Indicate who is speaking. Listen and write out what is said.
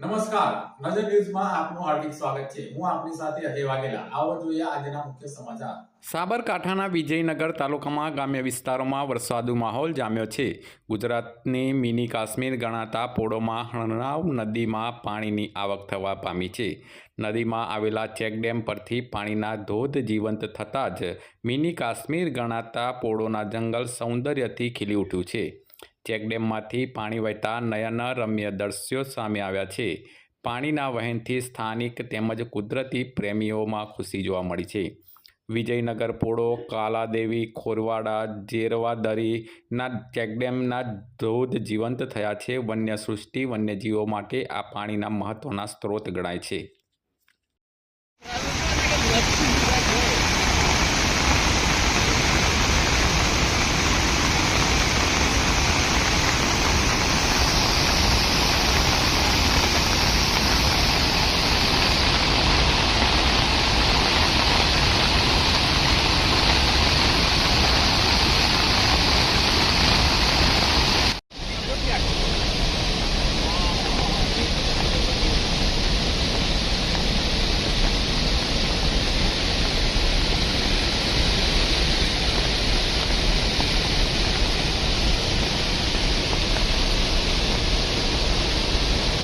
Speaker 1: નમસ્કાર. નજર ન્યૂઝમાં આપનું હાર્દિક સ્વાગત છે. હું આપની સાથે અજય વાઘેલા. આવો જોઈએ આજના મુખ્ય સમાચાર.
Speaker 2: સાબરકાંઠાના વિજયનગર તાલુકામાં ગ્રામ્ય વિસ્તારોમાં વરસાદુ માહોલ જામ્યો છે. ગુજરાતની મિની કાશ્મીર ગણાતા પોળોમાં હણનાવ નદીમાં પાણીની આવક થવા પામી છે. નદીમાં આવેલા ચેકડેમ પરથી પાણીના ધોધ જીવંત થતાં જ મિની કાશ્મીર ગણાતા પોળોના જંગલ સૌંદર્યથી ખીલી ઉઠ્યું છે. ચેકડેમમાંથી પાણી વહેતા નયનરમ્ય દ્રશ્યો સામે આવ્યા છે. પાણીના વહેણથી સ્થાનિક તેમજ કુદરતી પ્રેમીઓમાં ખુશી જોવા મળી છે. વિજયનગર પોળો, કાલાદેવી, ખોરવાડા જેરવાદરીના ચેકડેમના ધોધ જીવંત થયા છે. વન્ય સૃષ્ટિ વન્યજીવો માટે આ પાણીના મહત્ત્વના સ્ત્રોત ગણાય છે.